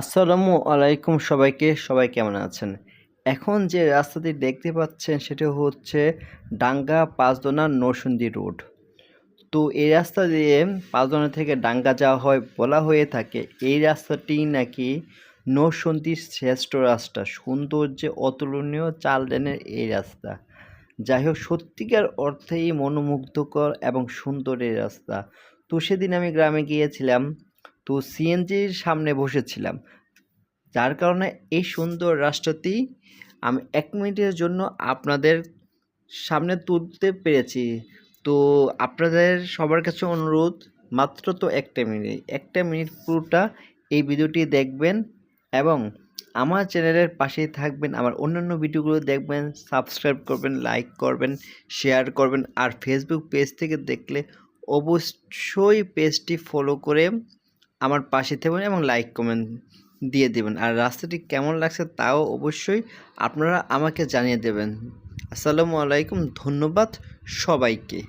আসসালামু আলাইকুম সবাইকে, সবাই কেমন আছেন? এখন যে রাস্তাটি দেখতে পাচ্ছেন সেটা হচ্ছে ডাঙ্গা পাঁচদোনা নরসিংদী রোড। তো এই রাস্তা দিয়ে পাঁচদোনা থেকে ডাঙ্গা যাওয়া হয় বলা হয়ে থাকে, এই রাস্তাটি নাকি নরসিংদীর শ্রেষ্ঠ রাস্তা। সৌন্দর্যে অতুলনীয় চাল লেনের এই রাস্তা। যাই হোক, সত্যিকার অর্থেই মনোমুগ্ধকর এবং সুন্দর এই রাস্তা। তো সেদিন আমি গ্রামে গিয়েছিলাম তো সিএনজির সামনে বসেছিলাম। যার কারণে এই সুন্দর রাষ্ট্রটি আমি এক মিনিটের জন্য আপনাদের সামনে তুলতে পেরেছি। তো আপনাদের সবার কাছে অনুরোধ, মাত্র তো একটা মিনিট একটা মিনিট পুরোটা এই ভিডিওটি দেখবেন এবং আমার চ্যানেলের পাশেই থাকবেন, আমার অন্যান্য ভিডিওগুলো দেখবেন, সাবস্ক্রাইব করবেন, লাইক করবেন, শেয়ার করবেন, আর ফেসবুক পেজ থেকে দেখলে অবশ্যই পেজটি ফলো করে আমার পাশে থাকবেন এবং লাইক কমেন্ট দিয়ে দেবেন। আর রাস্তাটি কেমন লাগছে তাও অবশ্যই আপনারা আমাকে জানিয়ে দেবেন। আসসালামু আলাইকুম, ধন্যবাদ সবাইকে।